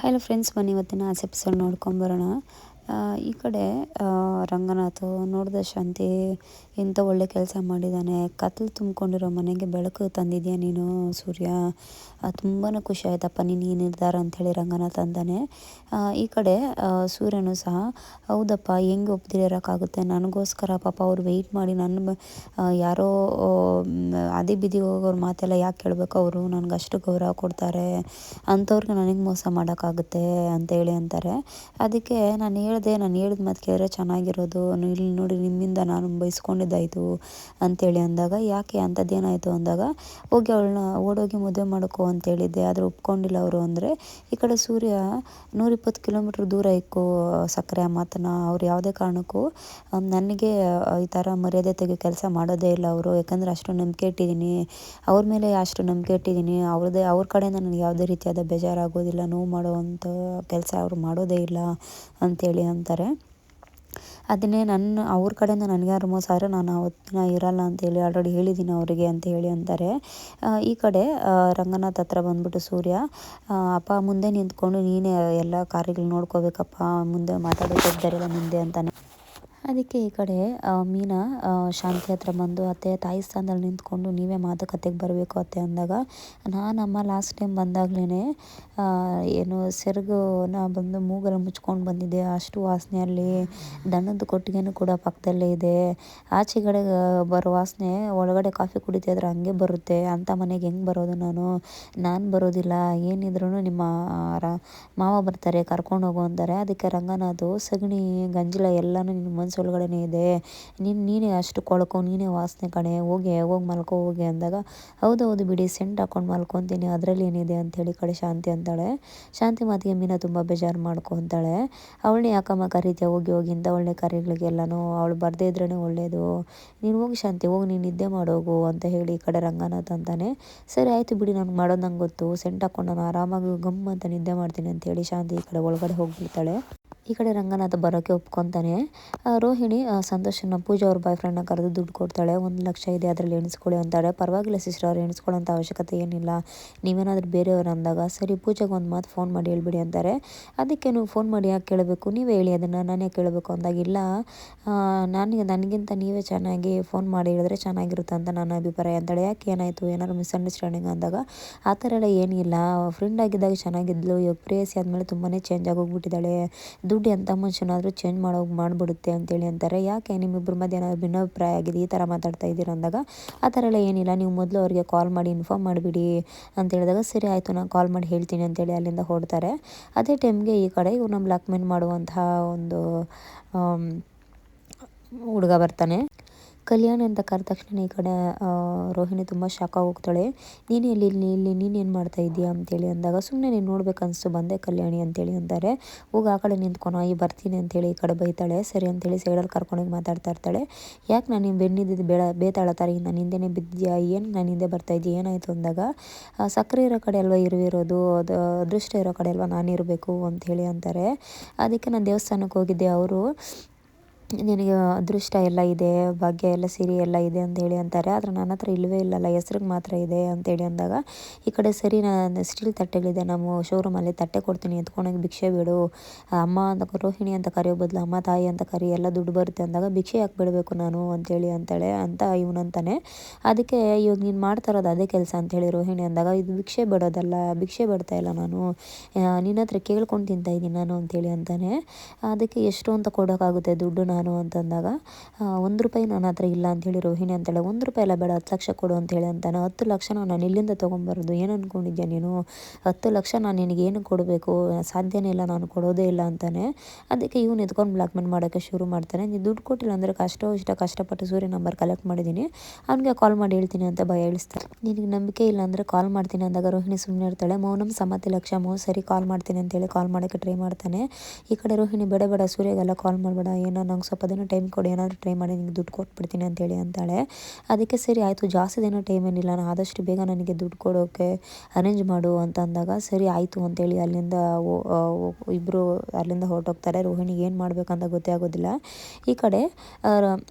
Hello friends ಬನ್ನಿ ಇವತ್ತಿನ as ನೋಡ್ಕೊಂಬರೋಣ ಈ ಕಡೆ ರಂಗನಾಥ್ ನೋಡಿದ ಶಾಂತಿ ಇಂಥ ಒಳ್ಳೆ ಕೆಲಸ ಮಾಡಿದ್ದಾನೆ ಕತ್ಲು ತುಂಬಿಕೊಂಡಿರೋ ಮನೆಗೆ ಬೆಳಕು ತಂದಿದ್ಯಾ ನೀನು ಸೂರ್ಯ? ತುಂಬಾ ಖುಷಿ ಆಯ್ತಪ್ಪ, ನೀನು ಈ ನಿರ್ಧಾರ ಅಂಥೇಳಿ ರಂಗನಾಥ್ ಅಂತಾನೆ ಈ ಕಡೆ ಸೂರ್ಯನು ಸಹ, ಹೌದಪ್ಪ, ಹೆಂಗೆ ಒಪ್ದಿರೋಕ್ಕಾಗುತ್ತೆ ನನಗೋಸ್ಕರ ಪಾಪ ಅವ್ರು ವೆಯ್ಟ್ ಮಾಡಿ ನನ್ನ ಯಾರೋ ಅದೇ ಬಿದಿ ಹೋಗೋರ ಮಾತೆಲ್ಲ ಯಾಕೆ ಕೇಳಬೇಕು ಅವರು? ನನಗೆ ಅಷ್ಟು ಗೌರವ ಕೊಡ್ತಾರೆ. ಅಂಥವ್ರಿಗೆ ನನಗೆ ಮೋಸ ಮಾಡೋಕ್ಕಾಗುತ್ತೆ ಅಂತೇಳಿ ಅಂತಾರೆ. ಅದಕ್ಕೆ ನಾನು ಹೇಳಿದೆ ನಾನು ಹೇಳಿದ ಮಾತು ಕೇಳಿದ್ರೆ ಚೆನ್ನಾಗಿರೋದು. ಇಲ್ಲಿ ನೋಡಿ ನಿಮ್ಮಿಂದ ನಾನು ಬಯಸ್ಕೊಂಡಿದ್ದಾಯಿತು ಅಂತೇಳಿ ಅಂದಾಗ, ಯಾಕೆ ಅಂಥದ್ದೇನಾಯಿತು? ಅಂದಾಗ, ಹೋಗಿ ಅವಳನ್ನ ಓಡೋಗಿ ಮದುವೆ ಮಾಡ್ಕೋ ಅಂತೇಳಿದ್ದೆ. ಆದರೆ ಒಪ್ಕೊಂಡಿಲ್ಲ ಅವರು ಅಂದರೆ, ಈ ಕಡೆ ಸೂರ್ಯ ನೂರಿಪ್ಪತ್ತು ಕಿಲೋಮೀಟ್ರ್ ದೂರ ಇಕ್ಕು ಸಕ್ಕರೆ ಮಾತನ್ನ. ಅವ್ರು ಯಾವುದೇ ಕಾರಣಕ್ಕೂ ನನಗೆ ಈ ಥರ ಮರ್ಯಾದೆ ತೆಗೆ ಕೆಲಸ ಮಾಡೋದೇ ಇಲ್ಲ ಅವರು. ಯಾಕಂದರೆ ಅಷ್ಟು ನಂಬಿಕೆ ಇಟ್ಟಿದ್ದೀನಿ. ಅವ್ರ ಮೇಲೆ ಅಷ್ಟು ನಂಬಿಕೆ ಇಟ್ಟಿದ್ದೀನಿ. ಅವ್ರದ್ದೇ ಅವ್ರ ಕಡೆಯಿಂದ ನನಗೆ ಯಾವುದೇ ರೀತಿಯಾದ ಬೇಜಾರಾಗೋದಿಲ್ಲ. ನೋವು ಮಾಡುವಂಥ ಕೆಲಸ ಅವರು ಮಾಡೋದೇ ಇಲ್ಲ ಅಂತೇಳಿ ಅಂತಾರೆ. ಅದನ್ನೇ ನನ್ನ, ಅವ್ರ ಕಡೆಯಿಂದ ನನಗ್ಯಾರು ಮೋಸ ಆದರೆ ನಾನು ಅವತ್ತಿನ ಇರಲ್ಲ ಅಂತೇಳಿ ಆಲ್ರೆಡಿ ಹೇಳಿದ್ದೀನಿ ಅವರಿಗೆ ಅಂತ ಹೇಳಿ ಅಂತಾರೆ. ಈ ಕಡೆ ರಂಗನಾಥ್ ಹತ್ರ ಬಂದ್ಬಿಟ್ಟು ಸೂರ್ಯ ಅಪ್ಪ, ಮುಂದೆ ನಿಂತ್ಕೊಂಡು ನೀನೇ ಎಲ್ಲ ಕಾರ್ಯಗಳು ನೋಡ್ಕೋಬೇಕಪ್ಪ, ಮುಂದೆ ಮಾತಾಡೋಕೆ ಮುಂದೆ ಅಂತಾನೆ. ಅದಕ್ಕೆ ಈ ಕಡೆ ಮೀನಾ ಶಾಂತಿ ಹತ್ರ ಬಂದು, ಅತ್ತೆ, ತಾಯಿ ಸ್ಥಾನದಲ್ಲಿ ನಿಂತ್ಕೊಂಡು ನೀವೇ ಮಾತುಕತೆಗೆ ಬರಬೇಕು ಅತ್ತೆ ಅಂದಾಗ ನಾನಮ್ಮ ಲಾಸ್ಟ್ ಟೈಮ್ ಬಂದಾಗಲೇ ಏನು ಸೆರಗುನ ಬಂದು ಮೂಗಲ್ಲಿ ಮುಚ್ಕೊಂಡು ಬಂದಿದ್ದೆ. ಅಷ್ಟು ವಾಸನೆ ಅಲ್ಲಿ ದನದ ಕೊಟ್ಟಿಗೆನೂ ಕೂಡ ಪಕ್ಕದಲ್ಲೇ ಇದೆ. ಆಚೆಗಡೆ ಬರೋ ವಾಸನೆ ಒಳಗಡೆ ಕಾಫಿ ಕುಡಿತಿದ್ರೆ ಹಂಗೆ ಬರುತ್ತೆ. ಅಂಥ ಮನೆಗೆ ಹೆಂಗೆ ಬರೋದು ನಾನು? ನಾನು ಬರೋದಿಲ್ಲ. ಏನಿದ್ರೂ ನಿಮ್ಮ ಮಾವ ಬರ್ತಾರೆ, ಕರ್ಕೊಂಡು ಹೋಗು ಅಂತಾರೆ. ಅದಕ್ಕೆ ರಂಗನಾಥ್, ಸಗಣಿ, ಗಂಜಲ ಎಲ್ಲನೂ ನಿನ್ನ ಮನಸ್ಸೊಳಗಡೆನೇ ಇದೆ. ನೀನು, ನೀನೇ ಅಷ್ಟು ಕೊಳಕು, ನೀನೇ ವಾಸನೆ ಕಣೆ, ಹೋಗಿ ಹೋಗಿ ಮಲ್ಕೋ, ಹೋಗಿ ಅಂದಾಗ, ಹೌದು ಹೌದು ಬಿಡಿ, ಸೆಂಟ್ ಹಾಕೊಂಡು ಮಲ್ಕೊತೀನಿ, ಅದರಲ್ಲಿ ಏನಿದೆ ಅಂಥೇಳಿ ಕಡೆ ಶಾಂತಿ ಅಂತಾಳೆ. ಶಾಂತಿ ಮಾತಿಗೆ ಮೀನಾ ತುಂಬ ಬೇಜಾರು ಮಾಡ್ಕೊತಾಳೆ ಅವಳನ್ನೇ ಯಾಕಮ್ಮ ಕರೀತಿಯ? ಹೋಗಿ ಹೋಗಿ, ಇಂಥ ಒಳ್ಳೆ ಕಾರ್ಯಗಳಿಗೆಲ್ಲನೂ ಅವಳು ಬರದೇ ಇದ್ರೇ ಒಳ್ಳೆಯದು ನೀನು ಹೋಗಿ ಶಾಂತಿ, ಹೋಗಿ ನೀನು ನಿದ್ದೆ ಮಾಡೋಗು ಅಂತ ಹೇಳಿ ಈ ಕಡೆ ರಂಗನಾಥ್ ಅಂತಾನೆ. ಸರಿ, ಆಯಿತು ಬಿಡಿ ನನಗೆ ಮಾಡೋದು ನಂಗೆ ಗೊತ್ತು. ಸೆಂಟ್ ಹಾಕ್ಕೊಂಡು ನಾನು ಆರಾಮಾಗಿ ಗಮ್ ಅಂತ ನಿದ್ದೆ ಮಾಡ್ತೀನಿ ಅಂತ ಹೇಳಿ ಶಾಂತಿ ಈ ಕಡೆ ಒಳಗಡೆ ಹೋಗ್ಬಿಡ್ತಾಳೆ. ಈ ಕಡೆ ರಂಗನಾಥ ಬರೋಕ್ಕೆ ಒಪ್ಕೊತಾನೆ. ರೋಹಿಣಿ ಸಂತೋಷನ ಪೂಜಾ ಅವ್ರ ಬಾಯ್ ಫ್ರೆಂಡ್ನ ಕರೆದು ದುಡ್ಡು ಕೊಡ್ತಾಳೆ. ಒಂದು ಲಕ್ಷ ಇದೆ, ಅದರಲ್ಲಿ ಎಣಿಸ್ಕೊಳ್ಳಿ ಅಂತಾಳೆ. ಪರವಾಗಿಲ್ಲ ಸಿಸ್ಟರ್, ಅವ್ರು ಎಣಿಸ್ಕೊಳ್ಳೋಂಥ ಅವಶ್ಯಕತೆ ಏನಿಲ್ಲ. ನೀವೇನಾದರೂ ಬೇರೆಯವ್ರು ಅಂದಾಗ, ಸರಿ, ಪೂಜೆಗೆ ಒಂದು ಮಾತು ಫೋನ್ ಮಾಡಿ ಹೇಳ್ಬಿಡಿ ಅಂತಾರೆ. ಅದಕ್ಕೆ ನೀವು ಫೋನ್ ಮಾಡಿ ಯಾಕೆ ಕೇಳಬೇಕು? ನೀವೇ ಹೇಳಿ ಅದನ್ನು, ನಾನೇ ಕೇಳಬೇಕು ಅಂದಾಗ, ಇಲ್ಲ ನನಗೆ ನನಗಿಂತ ನೀವೇ ಚೆನ್ನಾಗಿ ಫೋನ್ ಮಾಡಿ ಹೇಳಿದ್ರೆ ಚೆನ್ನಾಗಿರುತ್ತೆ ಅಂತ ನನ್ನ ಅಭಿಪ್ರಾಯ ಅಂತಾಳೆ. ಯಾಕೆ ಏನಾಯಿತು? ಏನಾದ್ರು ಮಿಸ್ಅಂಡರ್ಸ್ಟ್ಯಾಂಡಿಂಗ್ ಅಂದಾಗ, ಆ ಥರ ಎಲ್ಲ ಏನಿಲ್ಲ. ಫ್ರೆಂಡ್ ಆಗಿದ್ದಾಗ ಚೆನ್ನಾಗಿದ್ಲು, ಇವಾಗ ಪ್ರೇಯಸಿ ಆದಮೇಲೆ ತುಂಬಾ ಚೇಂಜ್ ಆಗೋಗ್ಬಿಟ್ಟಿದ್ದಾಳೆ ದುಡ್ಡು ಎಂಥ ಮನುಷ್ಯನಾದರೂ ಚೇಂಜ್ ಮಾಡೋ ಮಾಡಿಬಿಡುತ್ತೆ ಅಂತೇಳಿ ಅಂತಾರೆ. ಯಾಕೆ ನಿಮ್ಮಿಬ್ಬರ ಮಧ್ಯೆ ಏನಾದರೂ ಭಿನ್ನಾಭಿಪ್ರಾಯ ಆಗಿದೆ? ಈ ಥರ ಮಾತಾಡ್ತಾ ಇದ್ದೀರ ಅಂದಾಗ, ಆ ಥರ ಎಲ್ಲ ಏನಿಲ್ಲ, ನೀವು ಮೊದಲು ಅವ್ರಿಗೆ ಕಾಲ್ ಮಾಡಿ ಇನ್ಫಾರ್ಮ್ ಮಾಡಿಬಿಡಿ ಅಂತ ಹೇಳಿದಾಗ, ಸರಿ ಆಯಿತು, ನಾನು ಕಾಲ್ ಮಾಡಿ ಹೇಳ್ತೀನಿ ಅಂತೇಳಿ ಅಲ್ಲಿಂದ ಹೊಡ್ತಾರೆ ಅದೇ ಟೈಮ್ಗೆ ಈ ಕಡೆ ಇವ್ರನ್ನ ನಮ್ಮ ಮೇಲ್ ಮಾಡುವಂತಹ ಒಂದು ಹುಡುಗ ಬರ್ತಾನೆ. ಕಲ್ಯಾಣಿ ಅಂತ ಕರೆದ ತಕ್ಷಣ ಈ ಕಡೆ ರೋಹಿಣಿ ತುಂಬ ಶಾಕ್ ಹೋಗ್ತಾಳೆ. ನೀನು ಎಲ್ಲಿ ಇಲ್ಲಿ ಇಲ್ಲಿ ನೀನೇನು ಮಾಡ್ತಾ ಇದ್ದೀಯಾ ಅಂತೇಳಿ ಅಂದಾಗ ಸುಮ್ಮನೆ ನೀನು ನೋಡ್ಬೇಕು ಅನಿಸ್ತು, ಬಂದೆ ಕಲ್ಯಾಣಿ ಅಂತೇಳಿ ಅಂತಾರೆ. ಹೋಗಿ ಆ ಕಡೆ ನಿಂತ್ಕೊನೋ ಈ ಬರ್ತೀನಿ ಅಂತೇಳಿ ಈ ಕಡೆ ಬೈತಾಳೆ. ಸರಿ ಅಂತೇಳಿ ಸೈಡಲ್ಲಿ ಕರ್ಕೊಂಡೋಗಿ ಮಾತಾಡ್ತಾ ಇರ್ತಾಳೆ. ಯಾಕೆ ನಾನು ನಿಮ್ಮ ಬೆನ್ನಿದ್ದು ಬೇಡ ಬೇತಾಳತಾರೆ ನಾನು ಹಿಂದೆನೇ ಬಿದ್ದಿದ್ಯಾ, ಏನು ನಾನು ಹಿಂದೆ ಬರ್ತಾ ಇದ್ದೀಯ, ಏನಾಯಿತು ಅಂದಾಗ ಸಕ್ಕರೆ ಇರೋ ಕಡೆ ಅಲ್ವಾ ಇರುವಿರೋದು ಅದು ಅದೃಷ್ಟ ಇರೋ ಕಡೆ ಅಲ್ವಾ ನಾನಿರಬೇಕು ಹೇಳಿ ಅಂತಾರೆ. ಅದಕ್ಕೆ ನಾನು ದೇವಸ್ಥಾನಕ್ಕೆ ಹೋಗಿದ್ದೆ ಅವರು. ನಿನಗೆ ಅದೃಷ್ಟ ಎಲ್ಲ ಇದೆ, ಭಾಗ್ಯ ಎಲ್ಲ ಸಿರಿ ಎಲ್ಲ ಇದೆ ಅಂತೇಳಿ ಅಂತಾರೆ. ಆದರೆ ನನ್ನ ಹತ್ರ ಇಲ್ಲವೇ ಇಲ್ಲಲ್ಲ, ಹೆಸ್ರಿಗೆ ಮಾತ್ರ ಇದೆ ಅಂತೇಳಿ ಅಂದಾಗ, ಈ ಕಡೆ ಸರಿ ನಾನು ಸ್ಟೀಲ್ ತಟ್ಟೆಗಳಿದೆ, ನಮ್ಮ ಶೋರೂಮಲ್ಲಿ ತಟ್ಟೆ ಕೊಡ್ತೀನಿ, ಎತ್ಕೊಂಡೋಗಿ ಭಿಕ್ಷೆ ಬಿಡು. ಅಮ್ಮ ಅಂತ ರೋಹಿಣಿ ಅಂತ ಕರೆಯೋ ಬದಲು ಅಮ್ಮ, ತಾಯಿ ಅಂತ ಕರಿ, ಎಲ್ಲ ದುಡ್ಡು ಬರುತ್ತೆ ಅಂದಾಗ ಭಿಕ್ಷೆ ಯಾಕೆ ಬಿಡಬೇಕು ನಾನು ಅಂತೇಳಿ ಅಂತಾಳೆ ಅಂತ ಇವನಂತಾನೆ ಅದಕ್ಕೆ ಇವಾಗ ನೀನು ಮಾಡ್ತಾ ಇರೋದು ಅದೇ ಕೆಲಸ ಅಂತೇಳಿ ರೋಹಿಣಿ ಅಂದಾಗ, ಇದು ಭಿಕ್ಷೆ ಬಿಡೋದಲ್ಲ, ಭಿಕ್ಷೆ ಬಿಡ್ತಾ ಇಲ್ಲ ನಾನು. ನಿನ್ನ ಹತ್ರ ಕೇಳ್ಕೊಂಡು ತಿಂತಾ ಇದ್ದೀನಿ ನಾನು ಅಂತೇಳಿ ಅಂತಾನೆ. ಅದಕ್ಕೆ ಎಷ್ಟು ಅಂತ ಕೊಡೋಕ್ಕಾಗುತ್ತೆ ದುಡ್ಡು ಅಂತಂದಾಗ ಒಂದು ರೂಪಾಯಿ ನನ್ನ ಹತ್ರ ಇಲ್ಲ ಅಂಥೇಳಿ ರೋಹಿಣಿ ಅಂತೇಳಿ, ಒಂದು ರೂಪಾಯಿ ಎಲ್ಲ ಬೇಡ, ಹತ್ತು ಲಕ್ಷ ಕೊಡು ಅಂತ ಹೇಳಿ ಅಂತಾನೆ, ಹತ್ತು ಲಕ್ಷ ನಾನು ಇಲ್ಲಿಂದ ತೊಗೊಂಬರೋದು, ಏನು ಅಂದ್ಕೊಂಡಿದ್ಯಾ ನೀನು? ಹತ್ತು ಲಕ್ಷ ನಾನು ನಿನಗೆ ಏನು ಕೊಡಬೇಕು? ಸಾಧ್ಯನೇ ಇಲ್ಲ, ನಾನು ಕೊಡೋದೇ ಇಲ್ಲ ಅಂತಾನೆ. ಅದಕ್ಕೆ ಇವ್ನು ಎತ್ಕೊಂಡು ಬ್ಲಾಕ್ ಮೇಲ್ ಮಾಡೋಕ್ಕೆ ಶುರು ಮಾಡ್ತಾನೆ. ನೀನು ದುಡ್ಡು ಕೊಟ್ಟಿಲ್ಲ ಅಂದರೆ ಕಷ್ಟ, ಇಷ್ಟ ಕಷ್ಟಪಟ್ಟು ಸೂರ್ಯ ನಂಬರ್ ಕಲೆಕ್ಟ್ ಮಾಡಿದ್ದೀನಿ. ಅವನಿಗೆ ಕಾಲ್ ಮಾಡಿ ಹೇಳ್ತೀನಿ ಅಂತ ಭಯ ಇಳಿಸ್ತಾರೆ ನಿನಗೆ ನಂಬಿಕೆ ಇಲ್ಲ ಅಂದರೆ ಕಾಲ್ ಮಾಡ್ತೀನಿ ಅಂದಾಗ ರೋಹಿಣಿ ಸುಮ್ಮನೆ ಇರ್ತಾಳೆ. ಮೌನಂ ಸಮತಿ ಲಕ್ಷ ಮೋ ಸರಿ ಕಾಲ್ ಮಾಡ್ತೀನಿ ಅಂತೇಳಿ ಕಾಲ್ ಮಾಡೋಕ್ಕೆ ಟ್ರೈ ಮಾಡ್ತಾನೆ. ಈ ಕಡೆ ರೋಹಿಣಿ ಬೇಡ ಬೇಡ ಸೂರ್ಯಗೆಲ್ಲ ಕಾಲ್ ಮಾಡಬೇಡ, ಏನೋ ನಂಗೆ ಸ್ವಲ್ಪ ದಿನ ಟೈಮ್ ಕೊಡಿ, ಏನಾದರೂ ಟ್ರೈ ಮಾಡಿ ನಿಮಗೆ ದುಡ್ಡು ಕೊಟ್ಬಿಡ್ತೀನಿ ಅಂತೇಳಿ ಅಂತಾಳೆ. ಅದಕ್ಕೆ ಸರಿ, ಆಯಿತು, ಜಾಸ್ತಿ ದಿನ ಟೈಮ್ ಏನಿಲ್ಲ ನಾನು ಆದಷ್ಟು ಬೇಗ ನನಗೆ ದುಡ್ಡು ಕೊಡೋಕ್ಕೆ ಅರೇಂಜ್ ಮಾಡು ಅಂತ ಅಂದಾಗ, ಸರಿ, ಆಯಿತು ಅಂತೇಳಿ ಅಲ್ಲಿಂದ ಇಬ್ಬರು ಅಲ್ಲಿಂದ ಹೊರಟೋಗ್ತಾರೆ. ರೋಹಿಣಿಗೆ ಏನು ಮಾಡಬೇಕಂತ ಗೊತ್ತೇ ಆಗೋದಿಲ್ಲ. ಈ ಕಡೆ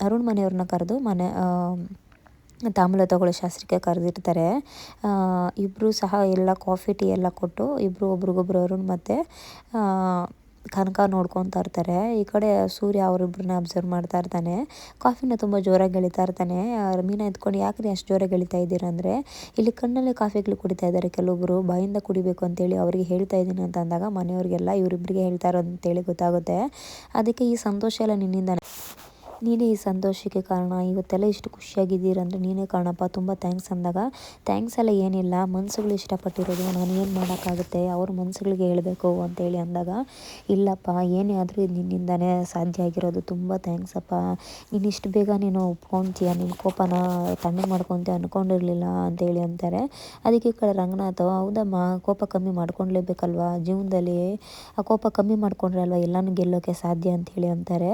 ಅರುಣ್ ಮನೆಯವ್ರನ್ನ ಕರೆದು ಮನೆ ತಾಂಬೂಲ ತಗೊಳ್ಳೋ ಶಾಸ್ತ್ರಕ್ಕೆ ಕರೆದಿರ್ತಾರೆ. ಇಬ್ಬರು ಸಹ ಎಲ್ಲ ಕಾಫಿ ಟೀ ಎಲ್ಲ ಕೊಟ್ಟು ಇಬ್ಬರು ಒಬ್ರಿಗೊಬ್ರು ಅರುಣ್ ಮತ್ತು ಕನಕ ನೋಡ್ಕೊತಾ ಇರ್ತಾರೆ. ಈ ಕಡೆ ಸೂರ್ಯ ಅವರಿಬ್ಬರನ್ನ ಅಬ್ಸರ್ವ್ ಮಾಡ್ತಾ ಇರ್ತಾನೆ. ಕಾಫಿನ ತುಂಬ ಜೋರಾಗಿ ಎಳಿತಾ ಇರ್ತಾನೆ. ಮೀನ ಎತ್ಕೊಂಡು ಯಾಕ್ರಿ ಅಷ್ಟು ಜೋರಾಗಿ ಎಳಿತಾ ಇದ್ದೀರಾ ಅಂದರೆ, ಇಲ್ಲಿ ಕಣ್ಣಲ್ಲಿ ಕಾಫಿಗಳು ಕುಡಿತಾ ಇದ್ದಾರೆ ಕೆಲವೊಬ್ಬರು ಬಾಯಿಂದ ಕುಡಿಬೇಕು ಅಂತೇಳಿ ಅವರಿಗೆ ಹೇಳ್ತಾ ಇದ್ದೀನಿ ಅಂತ ಅಂದಾಗ ಮನೆಯವ್ರಿಗೆಲ್ಲ ಇವರಿಬ್ಬರಿಗೆ ಹೇಳ್ತಾ ಅಂತೇಳಿ ಗೊತ್ತಾಗುತ್ತೆ. ಅದಕ್ಕೆ ಈ ಸಂತೋಷ ಎಲ್ಲ ನಿನ್ನಿಂದ ನೀನೇ ಈ ಸಂತೋಷಕ್ಕೆ ಕಾರಣ. ಇವತ್ತೆಲ್ಲ ಇಷ್ಟು ಖುಷಿಯಾಗಿದ್ದೀರಂದ್ರೆ ನೀನೇ ಕಾರಣಪ್ಪ. ತುಂಬ ಥ್ಯಾಂಕ್ಸ್ ಅಂದಾಗ. ಥ್ಯಾಂಕ್ಸ್ ಎಲ್ಲ ಏನಿಲ್ಲ. ಮನಸ್ಸುಗಳು ಇಷ್ಟಪಟ್ಟಿರೋದು. ನಾನು ಏನು ಮಾಡೋಕ್ಕಾಗುತ್ತೆ? ಅವ್ರ ಮನಸ್ಸುಗಳಿಗೆ ಹೇಳಬೇಕು ಅಂತೇಳಿ ಅಂದಾಗ, ಇಲ್ಲಪ್ಪ, ಏನೇ ಆದರೂ ಇದು ನಿನ್ನಿಂದನೇ ಸಾಧ್ಯ ಆಗಿರೋದು. ತುಂಬ ಅಪ್ಪ. ನೀನು ಇಷ್ಟು ಬೇಗ ನೀನು ಒಪ್ಕೊತೀಯ? ನಿನ್ನ ಕೋಪನ ತಣ್ಣಗೆ ಮಾಡ್ಕೊತೀಯ? ಅಂದ್ಕೊಂಡಿರಲಿಲ್ಲ ಅಂತೇಳಿ ಅಂತಾರೆ. ಅದಕ್ಕೆ ಈ ಕಡೆ ರಂಗನಾಥ, ಹೌದಮ್ಮ, ಕೋಪ ಕಮ್ಮಿ ಮಾಡ್ಕೊಳ್ಲೇಬೇಕಲ್ವಾ ಜೀವನದಲ್ಲಿ ಆ ಕೋಪ ಕಮ್ಮಿ ಮಾಡ್ಕೊಂಡ್ರೆ ಅಲ್ವಾ ಎಲ್ಲನೂ ಗೆಲ್ಲೋಕ್ಕೆ ಸಾಧ್ಯ ಅಂತೇಳಿ ಅಂತಾರೆ.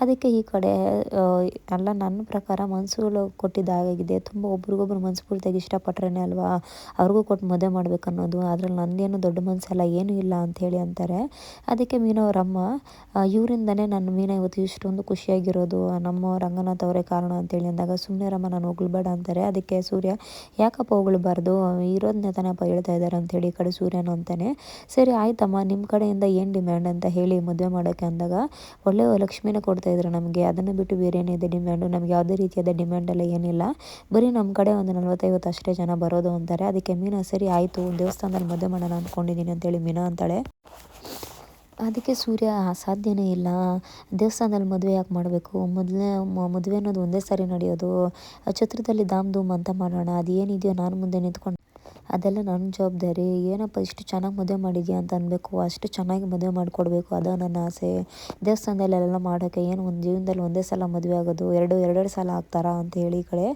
ಅದಕ್ಕೆ ಈ ಕಡೆ ಅಲ್ಲ ನನ್ನ ಪ್ರಕಾರ ಮನಸ್ಸುಗಳು ಕೊಟ್ಟಿದ್ದಾಗಿದೆ ತುಂಬ ಒಬ್ರಿಗೊಬ್ರು ಮನಸ್ಫೂರ್ತಿಯಾಗಿ ಇಷ್ಟಪಟ್ರೇ ಅಲ್ವಾ? ಅವ್ರಿಗೂ ಕೊಟ್ಟು ಮದುವೆ ಮಾಡ್ಬೇಕು ಅನ್ನೋದು ಅದ್ರಲ್ಲಿ ನಂದೇನು ದೊಡ್ಡ ಮನಸ್ಸಲ್ಲ ಏನೂ ಇಲ್ಲ ಅಂಥೇಳಿ ಅಂತಾರೆ. ಅದಕ್ಕೆ ಮೀನವರಮ್ಮ ಇವರಿಂದನೇ ನನ್ನ ಮೀನ ಇವತ್ತು ಇಷ್ಟೊಂದು ಖುಷಿಯಾಗಿರೋದು. ನಮ್ಮ ರಂಗನಾಥ್ ಅವರೇ ಕಾರಣ ಅಂತೇಳಿ ಅಂದಾಗ ಸುಮ್ಮನೆ ರಮ್ಮ ನಾನು ಹೋಗ್ಲಬೇಡ ಅಂತಾರೆ. ಅದಕ್ಕೆ ಸೂರ್ಯ, ಯಾಕಪ್ಪ ಹೋಗ್ಲಬಾರ್ದು? ಇರೋದನ್ನೇ ತಾನಪ್ಪ ಹೇಳ್ತಾ ಇದ್ದಾರೆ ಅಂಥೇಳಿ ಈ ಕಡೆ ಸೂರ್ಯನು ಅಂತಾನೆ. ಸರಿ, ಆಯ್ತಮ್ಮ, ನಿಮ್ಮ ಕಡೆಯಿಂದ ಏನು ಡಿಮ್ಯಾಂಡ್ ಅಂತ ಹೇಳಿ ಮದುವೆ ಮಾಡೋಕ್ಕೆ ಅಂದಾಗ ಒಳ್ಳೆಯ ಲಕ್ಷ್ಮಿನೇ ಕೊಡ್ತಾಯಿದ್ರು ನಮಗೆ. ಅದನ್ನು ಬಿಟ್ಟು ಬೇರೆ ಏನಿದೆ ಡಿಮ್ಯಾಂಡು ನಮ್ಗೆ ಯಾವುದೇ ರೀತಿಯಾದ ಡಿಮ್ಯಾಂಡ್ ಎಲ್ಲ ಏನಿಲ್ಲ. ಬರೀ ನಮ್ಮ ಕಡೆ ಒಂದು ನಲ್ವತ್ತೈವತ್ತು ಅಷ್ಟೇ ಜನ ಬರೋದು ಅಂತಾರೆ. ಅದಕ್ಕೆ ಮೀನಾ ಸರಿ ಆಯಿತು ದೇವಸ್ಥಾನದಲ್ಲಿ ಮದುವೆ ಮಾಡೋಣ ಅಂದ್ಕೊಂಡಿದ್ದೀನಿ ಅಂತೇಳಿ ಮೀನಾ ಅಂತಾಳೆ. ಅದಕ್ಕೆ ಸೂರ್ಯ, ಸಾಧ್ಯನೇ ಇಲ್ಲ. ದೇವಸ್ಥಾನದಲ್ಲಿ ಮದುವೆ ಯಾಕೆ ಮಾಡಬೇಕು? ಮೊದಲೇ ಮದುವೆ ಅನ್ನೋದು ಒಂದೇ ಸಾರಿ ನಡೆಯೋದು. ಛತ್ರದಲ್ಲಿ ಧಾಮ್ ಧೂಮ್ ಅಂತ ಮಾಡೋಣ. ಅದು ಏನಿದೆಯೋ ನಾನು ಮುಂದೆ ನಿಂತ್ಕೊಂಡು. ಅದೆಲ್ಲ ನನ್ನ ಜವಾಬ್ದಾರಿ. ಏನಪ್ಪ, ಇಷ್ಟು ಚೆನ್ನಾಗಿ ಮದುವೆ ಮಾಡಿದ್ಯಾ ಅಂತ ಅನ್ಬೇಕು. ಅಷ್ಟು ಚೆನ್ನಾಗಿ ಮದುವೆ ಮಾಡಿಕೊಡ್ಬೇಕು. ಅದು ನನ್ನ ಆಸೆ. ದೇವಸ್ಥಾನದಲ್ಲೆಲ್ಲ ಮಾಡೋಕ್ಕೆ ಏನು ಒಂದು ಜೀವನದಲ್ಲಿ ಒಂದೇ ಸಲ ಮದುವೆ ಆಗೋದು, ಎರಡು, ಎರಡೆರಡು ಸಲ ಆಗ್ತಾರಾ ಅಂತ ಹೇಳಿ ಈ ಕಡೆ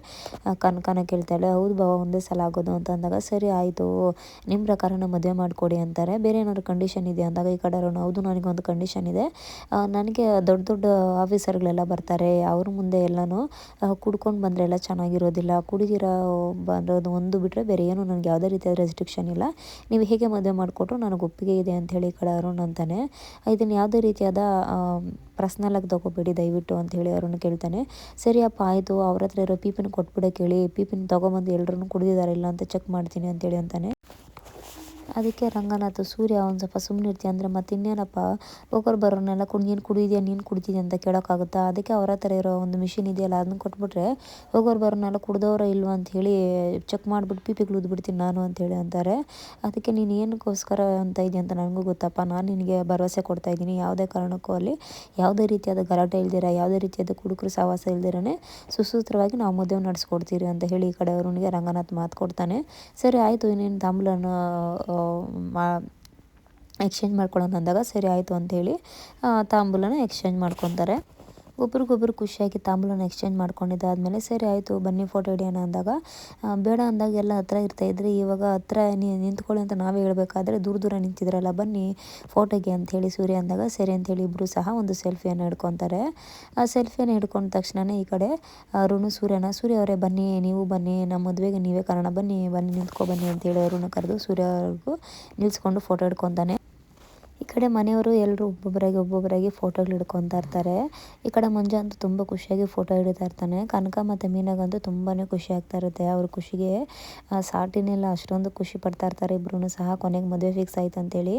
ಕನಕನ ಕೇಳ್ತಾಳೆ ಹೌದು ಬಾವ, ಒಂದೇ ಸಲ ಆಗೋದು ಅಂತ ಅಂದಾಗ, ಸರಿ ಆಯಿತು. ನಿಮ್ಮ ಪ್ರಕಾರನ ಮದುವೆ ಮಾಡಿಕೊಡಿ ಅಂತಾರೆ. ಬೇರೆ ಏನಾದ್ರು ಕಂಡೀಷನ್ ಇದೆ ಅಂದಾಗ, ಈ ಕಡೆ ಹೌದು ನನಗೊಂದು ಕಂಡೀಷನ್ ಇದೆ. ನನಗೆ ದೊಡ್ಡ ದೊಡ್ಡ ಆಫೀಸರ್ಗಳೆಲ್ಲ ಬರ್ತಾರೆ. ಅವ್ರ ಮುಂದೆ ಎಲ್ಲನೂ ಕುಡ್ಕೊಂಡು ಬಂದರೆ ಎಲ್ಲ ಚೆನ್ನಾಗಿರೋದಿಲ್ಲ. ಕುಡಿದಿರೋ ಬಂದ್ರೆ ಒಂದು ಬಿಟ್ಟರೆ ಬೇರೆ ಏನು ನನಗೆ ಯಾವುದೇ ರೀತಿಯಾದ ರೆಸ್ಟ್ರಿಕ್ಷನ್ ಇಲ್ಲ. ನೀವು ಹೇಗೆ ಮದುವೆ ಮಾಡಿಕೊಟ್ರು ನನಗೆ ಒಪ್ಪಿಗೆ ಇದೆ ಅಂತ ಹೇಳಿ ಕಡೆ ಅರುಣ್ ಅಂತಾನೆ. ಇದನ್ನು ಯಾವುದೇ ರೀತಿಯಾದ ಪರ್ಸ್ನಲಾಗಿ ತೊಗೋಬೇಡಿ, ದಯವಿಟ್ಟು ಅಂತ ಹೇಳಿ ಅರುಣ್ ಕೇಳ್ತಾನೆ. ಸರಿಯಪ್ಪ ಆಯಿತು, ಅವ್ರ ಹತ್ರ ಇರೋ ಪೀಪಿನ ಕೊಟ್ಬಿಡಕ್ಕೆ ಕೇಳಿ ಪೀಪಿನ ತೊಗೊಂಬಂದು ಎಲ್ಲರೂ ಕುಡಿದಿದ್ದಾರೆ ಇಲ್ಲ ಅಂತ ಚೆಕ್ ಮಾಡ್ತೀನಿ ಅಂತೇಳಿ ಅಂತಾನೆ. ಅದಕ್ಕೆ ರಂಗನಾಥ್, ಸೂರ್ಯ ಒಂದು ಸ್ವಲ್ಪ ಸುಮ್ಮನೆ ಇರ್ತೀಯ ಅಂದರೆ ಮತ್ತೆ ಇನ್ನೇನಪ್ಪ ಹೋಗೋರು ಬರೋರ್ನೆಲ್ಲ ಕುಡ್ ನೀನು ಕುಡಿದ್ಯಾ? ನೀನು ಕುಡಿದಿದ್ಯಾ ಅಂತ ಕೇಳೋಕ್ಕಾಗುತ್ತಾ ಅದಕ್ಕೆ ಅವರ ಹತ್ರ ಇರೋ ಒಂದು ಮಿಷಿನ್ ಇದೆಯಲ್ಲ ಅದನ್ನ ಕೊಟ್ಬಿಟ್ರೆ ಹೋಗೋರು ಬರೋರ್ನೆಲ್ಲ ಕುಡ್ದವ್ರ ಇಲ್ವಾ ಅಂತ ಹೇಳಿ ಚೆಕ್ ಮಾಡಿಬಿಟ್ಟು ಪಿ ಪಿಗಳು ಬಿಡ್ತೀನಿ ನಾನು ಅಂತೇಳಿ ಅಂತಾರೆ. ಅದಕ್ಕೆ ನೀನು ಏನಕ್ಕೋಸ್ಕರ ಅಂತ ಇದೆಯಾ ಅಂತ ನನಗೂ ಗೊತ್ತಪ್ಪ. ನಾನು ನಿನಗೆ ಭರವಸೆ ಕೊಡ್ತಾ ಇದ್ದೀನಿ. ಯಾವುದೇ ಕಾರಣಕ್ಕೂ ಅಲ್ಲಿ ಯಾವುದೇ ರೀತಿಯಾದ ಗಲಾಟೆ ಇಲ್ದಿರ, ಯಾವುದೇ ರೀತಿಯಾದ ಕುಡುಕರು ಸಹವಾಸ ಇಲ್ದಿರೇ ಸುಸೂತ್ರವಾಗಿ ನಾವು ಮದುವೆ ನಡೆಸ್ಕೊಡ್ತೀರಿ ಅಂತ ಹೇಳಿ ಈ ಕಡೆ ಅವ್ರಿಗೆ ರಂಗನಾಥ್ ಮಾತು ಕೊಡ್ತಾನೆ. ಸರಿ, ಆಯಿತು, ಇನ್ನೇನು ತಾಂಬೂಲನ ಮಾ ಎಕ್ಸ್ಚೇಂಜ್ ಮಾಡ್ಕೊಳ್ಳೋಣ ಅಂದಾಗ ಸರಿ ಆಯಿತು ಅಂಥೇಳಿ ತಾಂಬೂಲನ ಎಕ್ಸ್ಚೇಂಜ್ ಮಾಡ್ಕೊತಾರೆ. ಒಬ್ರಿಗೊಬ್ರು ಖುಷಿಯಾಗಿ ತಾಂಬೂಲನ ಎಕ್ಸ್ಚೇಂಜ್ ಮಾಡ್ಕೊಂಡಿದ್ದಾದಮೇಲೆ, ಸರಿ ಆಯಿತು, ಬನ್ನಿ ಫೋಟೋ ಹಿಡಿಯೋಣ ಅಂದಾಗ ಬೇಡ ಅಂದಾಗ ಎಲ್ಲ ಹತ್ರ ಇರ್ತಾಯಿದ್ರಿ ಇವಾಗ ಹತ್ರ ನಿಂತ್ಕೊಳ್ಳಿ ಅಂತ ನಾವೇ ಹೇಳಬೇಕಾದ್ರೆ ದೂರ ದೂರ ನಿಂತಿದ್ರಲ್ಲ, ಬನ್ನಿ ಫೋಟೋಗೆ ಅಂಥೇಳಿ ಸೂರ್ಯ ಅಂದಾಗ, ಸರಿ ಅಂಥೇಳಿ ಇಬ್ಬರು ಸಹ ಒಂದು ಸೆಲ್ಫಿಯನ್ನು ಹಿಡ್ಕೊತಾರೆ. ಆ ಸೆಲ್ಫಿಯನ್ನು ಹಿಡ್ಕೊಂಡ ತಕ್ಷಣವೇ ಈ ಕಡೆ ಅರುಣು ಸೂರ್ಯನ, ಸೂರ್ಯ ಅವರೇ, ಬನ್ನಿ, ನೀವು ಬನ್ನಿ, ನಮ್ಮ ಮದುವೆಗೆ ನೀವೇ ಕಾರಣ, ಬನ್ನಿ ಬನ್ನಿ, ನಿಂತ್ಕೊ ಬನ್ನಿ ಅಂತೇಳಿ ಅರುಣ ಕರೆದು ಸೂರ್ಯ ಅವ್ರಿಗೂ ನಿಲ್ಸ್ಕೊಂಡು ಫೋಟೋ ಹಿಡ್ಕೊತಾನೆ. ಕಡೆ ಮನೆಯವರು ಎಲ್ಲರೂ ಒಬ್ಬೊಬ್ಬರಾಗಿ ಒಬ್ಬೊಬ್ಬರಾಗಿ ಫೋಟೋಗಳು ಹಿಡ್ಕೊತಾ ಇರ್ತಾರೆ. ಈ ಕಡೆ ಮಂಜು ಅಂತೂ ತುಂಬ ಖುಷಿಯಾಗಿ ಫೋಟೋ ಹಿಡಿತಾ ಇರ್ತಾನೆ. ಕನಕ ಮತ್ತು ಮೀನಾಗಂತೂ ತುಂಬಾ ಖುಷಿ ಆಗ್ತಾ ಇರುತ್ತೆ. ಅವ್ರ ಖುಷಿಗೆ ಸಾಟಿನೆಲ್ಲ ಅಷ್ಟೊಂದು ಖುಷಿ ಪಡ್ತಾ ಇರ್ತಾರೆ. ಇಬ್ಬರೂ ಸಹ ಕೊನೆಗೆ ಮದುವೆ ಫಿಕ್ಸ್ ಆಯ್ತು ಅಂತೇಳಿ.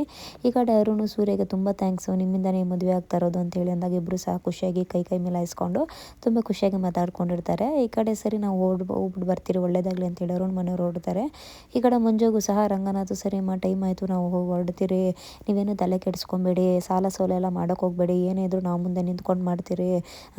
ಈ ಕಡೆ ಅರುಣು, ಸೂರ್ಯಗೆ ತುಂಬ ಥ್ಯಾಂಕ್ಸು ನಿಮ್ಮಿಂದನೇ ಮದುವೆ ಆಗ್ತಾ ಇರೋದು ಅಂತೇಳಿ ಅಂದಾಗ ಇಬ್ಬರು ಸಹ ಖುಷಿಯಾಗಿ ಕೈ ಕೈ ಮೇಲಾಯಿಸ್ಕೊಂಡು ತುಂಬ ಖುಷಿಯಾಗಿ ಮಾತಾಡ್ಕೊಂಡಿರ್ತಾರೆ. ಈ ಕಡೆ ಸರಿ ನಾವು ಓಡ್, ಹೋಗ್ಬಿಟ್ಟು ಬರ್ತೀರಿ, ಒಳ್ಳೇದಾಗಲಿ ಅಂತೇಳಿ ಅರುಣ್ ಮನೆಯವ್ರು ಓಡ್ತಾರೆ ಈ ಕಡೆ ಮಂಜುಗೂ ಸಹ ರಂಗನಾಥ್, ಸರಿ ಮಾ ಟೈಮ್ ಆಯಿತು, ನಾವು ಹೋಗಿ ಹೊರಡ್ತೀರಿ. ನೀವೇನು ತಲೆ ಕೆಡಿಸ್ಕೊಬೇಡಿ, ಸಾಲ ಸೋಲ ಎಲ್ಲ ಮಾಡೋಕೆ ಹೋಗಬೇಡಿ, ಏನೇ ಇದ್ರು ನಾವು ಮುಂದೆ ನಿಂತ್ಕೊಂಡು ಮಾಡ್ತೀರಿ.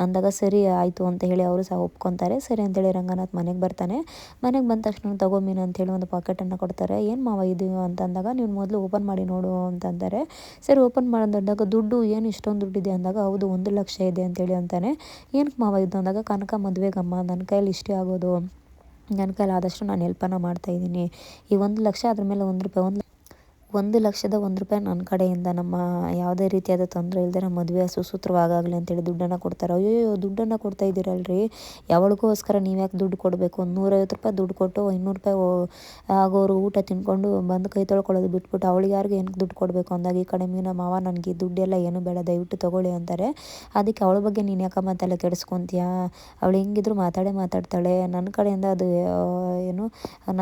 ಅಂದಾಗ ಸರಿ ಆಯಿತು ಅಂತ ಹೇಳಿ ಅವರು ಸಹ ಒಪ್ಕೊತಾರೆ. ಸರಿ ಅಂತೇಳಿ ರಂಗನಾಥ್ ಮನೆಗೆ ಬರ್ತಾನೆ. ಮನೆಗೆ ಬಂದ ತಕ್ಷಣ ತಗೋ ಮೀನು ಅಂತೇಳಿ ಒಂದು ಪಾಕೆಟನ್ನು ಕೊಡ್ತಾರೆ. ಏನು ಮಾವ ಇದು ಅಂತ ಅಂದಾಗ, ನೀವು ಮೊದಲು ಓಪನ್ ಮಾಡಿ ನೋಡು ಅಂತಂದರೆ ಸರಿ ಓಪನ್ ಮಾಡಿದಾಗ ದುಡ್ಡು ಏನು ಇಷ್ಟೊಂದು ದುಡ್ಡಿದೆ ಅಂದಾಗ, ಹೌದು ಒಂದು ಲಕ್ಷ ಇದೆ ಅಂತೇಳಿ ಅಂತಾನೆ. ಏನಕ್ಕೆ ಮಾವ ಇದು ಅಂದಾಗ, ಕನಕ ಮದುವೆಗಮ್ಮ ನನ್ನ ಕೈಯಲ್ಲಿ ಇಷ್ಟೇ ಆಗೋದು. ನನ್ನ ಕೈಲಾದಷ್ಟು ನಾನು ಹೆಲ್ಪನ್ನು ಮಾಡ್ತಾಯಿದ್ದೀನಿ ಈ ಒಂದು ಲಕ್ಷ ಅದ್ರ ಮೇಲೆ ಒಂದು ರೂಪಾಯಿ, ಒಂದು ಒಂದು ಲಕ್ಷದ ಒಂದು ರೂಪಾಯಿ ನನ್ನ ಕಡೆಯಿಂದ ನಮ್ಮ ಯಾವುದೇ ರೀತಿಯಾದ ತೊಂದರೆ ಇಲ್ಲದೆ ನಮ್ಮ ಮದುವೆ ಸುಸೂತ್ರವಾಗಲಿ ಅಂತೇಳಿ ದುಡ್ಡನ್ನು ಕೊಡ್ತಾರೆ. ಅಯ್ಯೋ ದುಡ್ಡನ್ನು ಕೊಡ್ತಾ ಇದ್ದೀರಲ್ರಿ? ಯಾವಳಿಗೋಸ್ಕರ ನೀವು ಯಾಕೆ ದುಡ್ಡು ಕೊಡಬೇಕು? ಒಂದು ನೂರೈವತ್ತು ರೂಪಾಯಿ ದುಡ್ಡು ಕೊಟ್ಟು ಇನ್ನೂರು ರೂಪಾಯಿ ಆಗೋರು ಊಟ ತಿನ್ಕೊಂಡು ಬಂದು ಕೈ ತೊಳ್ಕೊಳ್ಳೋದು ಬಿಟ್ಬಿಟ್ಟು ಅವಳಿಗೆ ಯಾರಿಗೆ ಏನಕ್ಕೆ ದುಡ್ಡು ಕೊಡಬೇಕು ಅಂದಾಗ, ಈ ಕಡೆ ಮೀನ, ಮಾವ ನನಗೆ ದುಡ್ಡೆಲ್ಲ ಏನು ಬೇಡ, ದಯವಿಟ್ಟು ತೊಗೊಳ್ಳಿ ಅಂತಾರೆ. ಅದಕ್ಕೆ ಅವಳ ಬಗ್ಗೆ ನೀನು ಯಾಕಮ್ಮ ತಲೆ ಕೆಡಿಸ್ಕೊತೀಯಾ? ಅವಳು ಹೆಂಗಿದ್ರು ಮಾತಾಡೇ ಮಾತಾಡ್ತಾಳೆ. ನನ್ನ ಕಡೆಯಿಂದ ಅದು ಏನು,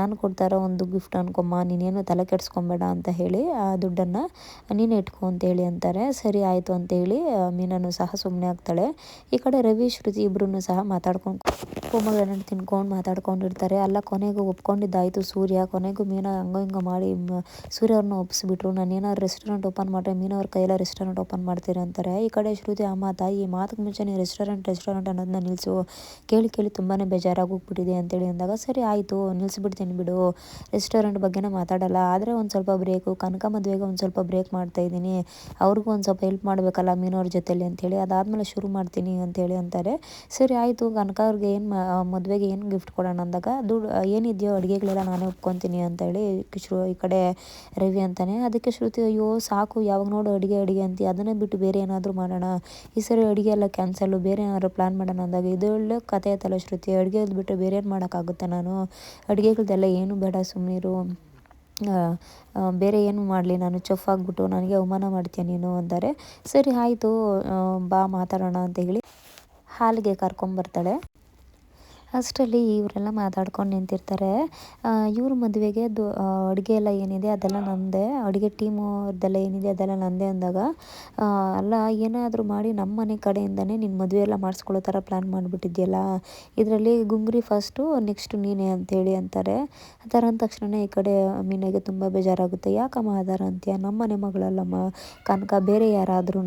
ನಾನು ಕೊಡ್ತಾರೋ ಒಂದು ಗಿಫ್ಟ್ ಅನ್ಕೊಮ್ಮ, ನೀನೇನು ತಲೆ ಕೆಡಿಸ್ಕೊಬೇಡ ಅಂತ ಹೇಳಿ ಆ ದುಡ್ಡನ್ನು ನೀನು ಇಟ್ಕೊ ಅಂತೇಳಿ ಅಂತಾರೆ. ಸರಿ ಆಯಿತು ಅಂತೇಳಿ ಮೀನನ್ನು ಸಹ ಸುಮ್ಮನೆ ಆಗ್ತಾಳೆ ಈ ಕಡೆ ರವಿ, ಶ್ರುತಿ ಇಬ್ಬರೂ ಸಹ ಮಾತಾಡ್ಕೊಂಡು ಕೋಮಗಳನ್ನು ತಿನ್ಕೊಂಡು ಮಾತಾಡ್ಕೊಂಡಿರ್ತಾರೆ. ಅಲ್ಲ, ಕೊನೆಗೂ ಒಪ್ಕೊಂಡಿದ್ದಾಯಿತು ಸೂರ್ಯ. ಕೊನೆಗೂ ಮೀನ ಹಂಗೋ ಹಿಂಗೋ ಮಾಡಿ ಸೂರ್ಯ ಅವ್ರನ್ನ ಒಪ್ಪಿಸ್ಬಿಟ್ರು ನಾನು ಏನಾದ್ರು ರೆಸ್ಟೋರೆಂಟ್ ಓಪನ್ ಮಾಡಿದ್ರೆ ಮೀನವ್ರ ಕೈಯೆಲ್ಲ ರೆಸ್ಟೋರೆಂಟ್ ಓಪನ್ ಮಾಡ್ತೀರಿ ಅಂತಾರೆ. ಈ ಕಡೆ ಶ್ರುತಿ ಅಮ್ಮ ತಾಯಿ ಮಾತಿಗೆ ಮುಂಚೆ ನೀವು ರೆಸ್ಟೋರೆಂಟ್ ರೆಸ್ಟೋರೆಂಟ್ ಅನ್ನೋದನ್ನ ನಿಲ್ಲಿಸು ಕೇಳಿ ಕೇಳಿ ತುಂಬಾ ಬೇಜಾರಾಗೋಗ್ಬಿಟ್ಟಿದೆ ಅಂತೇಳಿ ಅಂದಾಗ, ಸರಿ ಆಯಿತು ನಿಲ್ಲಿಸ್ಬಿಡ್ತೀನಿ ಬಿಡು. ರೆಸ್ಟೋರೆಂಟ್ ಬಗ್ಗೆನೇ ಮಾತಾಡಲ್ಲ. ಆದರೆ ಒಂದು ಸ್ವಲ್ಪ ಬ್ರೇಕು ಕನಕ ಮದುವೆಗೆ ಒಂದು ಸ್ವಲ್ಪ ಬ್ರೇಕ್ ಮಾಡ್ತಾ ಇದ್ದೀನಿ. ಅವ್ರಿಗೂ ಒಂದು ಸ್ವಲ್ಪ ಹೆಲ್ಪ್ ಮಾಡಬೇಕಲ್ಲ ಮೀನವ್ರ ಜೊತೆಲಿ ಅಂಥೇಳಿ ಅದಾದಮೇಲೆ ಶುರು ಮಾಡ್ತೀನಿ ಅಂತೇಳಿ ಅಂತಾರೆ. ಸರಿ, ಆಯಿತು. ಕನಕ ಅವ್ರಿಗೆ ಏನು ಮದುವೆಗೆ ಏನು ಗಿಫ್ಟ್ ಕೊಡೋಣ ಅಂದಾಗ ದುಡ್ಡು ಏನಿದೆಯೋ ಅಡುಗೆಗಳೆಲ್ಲ ನಾನೇ ಒಪ್ಕೊತೀನಿ ಅಂತೇಳಿ ಶೃ ಈ ಕಡೆ ರವಿ ಅಂತಾನೆ. ಅದಕ್ಕೆ ಶ್ರುತಿ, ಅಯ್ಯೋ, ಸಾಕು. ಯಾವಾಗ ನೋಡು ಅಡುಗೆ ಅಡುಗೆ ಅಂತ ಅದನ್ನೇ ಬಿಟ್ಟು ಬೇರೆ ಏನಾದರೂ ಮಾಡೋಣ. ಈ ಸರಿ ಅಡುಗೆ ಎಲ್ಲ ಕ್ಯಾನ್ಸಲ್ಲು ಬೇರೆ ಏನಾದರೂ ಪ್ಲ್ಯಾನ್ ಮಾಡೋಣ ಅಂದಾಗ ಇದು ಒಳ್ಳೆ ಕತೆ ಆಯ್ತಲ್ಲ ಶ್ರುತಿ. ಅಡುಗೆ ಬಿಟ್ಟು ಬೇರೆ ಏನು ಮಾಡೋಕ್ಕಾಗುತ್ತೆ ನಾನು? ಅಡುಗೆಗಳ್ದೆಲ್ಲ ಏನು ಬೇಡ ಸುಮ್ಮನಿರು ಬೇರೆ ಏನು ಮಾಡಲಿ, ನಾನು ಚಫ್ ಆಗಿಬಿಟ್ಟು ನನಗೆ ಅವಮಾನ ಮಾಡ್ತೀಯ ನೀನು ಅಂತಾರೆ. ಸರಿ, ಆಯಿತು ಬಾ ಮಾತಾಡೋಣ ಅಂತ ಹೇಳಿ ಹಾಲಿಗೆ ಕರ್ಕೊಂಬರ್ತಾಳೆ. ಅಷ್ಟರಲ್ಲಿ ಇವರೆಲ್ಲ ಮಾತಾಡ್ಕೊಂಡು ನಿಂತಿರ್ತಾರೆ. ಇವ್ರ ಮದುವೆಗೆ ದು ಅಡುಗೆ ಎಲ್ಲ ಏನಿದೆ ಅದೆಲ್ಲ ನಂದೆ. ಅಡುಗೆ ಟೀಮು ಅದೆಲ್ಲ ಏನಿದೆ ಅದೆಲ್ಲ ನನ್ನದೇ ಅಂದಾಗ ಅಲ್ಲ, ಏನಾದರೂ ಮಾಡಿ ನಮ್ಮ ಮನೆ ಕಡೆಯಿಂದನೇ ನಿನ್ನ ಮದುವೆ ಎಲ್ಲ ಮಾಡಿಸ್ಕೊಳ್ಳೋ ಥರ ಪ್ಲ್ಯಾನ್ ಮಾಡಿಬಿಟ್ಟಿದ್ಯಲ್ಲ? ಇದರಲ್ಲಿ ಗುಂಗ್ರಿ ಫಸ್ಟು ನೆಕ್ಸ್ಟು ನೀನೇ ಅಂತೇಳಿ ಅಂತಾರೆ. ಆ ಥರ ಅಂದ ತಕ್ಷಣ ಈ ಕಡೆ ಮೀನಾಗೆ ತುಂಬ ಬೇಜಾರಾಗುತ್ತೆ. ಯಾಕಮ್ಮ ಆ ಅಂತೀಯ? ನಮ್ಮ ಮನೆ ಮಗಳಲ್ಲಮ್ಮ. ಕನಕ, ಬೇರೆ ಯಾರಾದ್ರೂ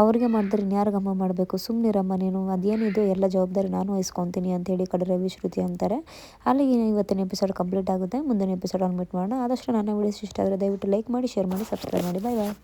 ಅವ್ರಿಗೆ ಮಾಡಿದ್ರೆ ಇನ್ಯಾರಿಗಮ್ಮ ಮಾಡಬೇಕು? ಸುಮ್ಮನಿರಮ್ಮ ನೀನು. ಅದೇನಿದೆಯೋ ಎಲ್ಲ ಜವಾಬ್ದಾರಿ ನಾನು ವಹಿಸ್ಕೊತೀನಿ ಅಂತೇಳಿ ಕಡೆ ರವಿ ಶ್ರುತಿ ಅಂತಾರೆ. ಅಲ್ಲಿ ಇವತ್ತಿನ ಎಪಿಸೋಡ್ ಕಂಪ್ಲೀಟ್ ಆಗುತ್ತೆ. ಮುಂದಿನ ಎಪಿಸೋಡಲ್ಲಿ ಮೀಟ್ ಮಾಡೋಣ. ಆದಷ್ಟು ನನ್ನ ವಿಡಿಯೋಸ್ ಇಷ್ಟ ಆದರೆ ದಯವಿಟ್ಟು ಲೈಕ್ ಮಾಡಿ ಶೇರ್ ಮಾಡಿ ಸಬ್ಸ್ಕ್ರೈಬ್ ಮಾಡಿ. ಬಾಯ್ ಬಾಯ್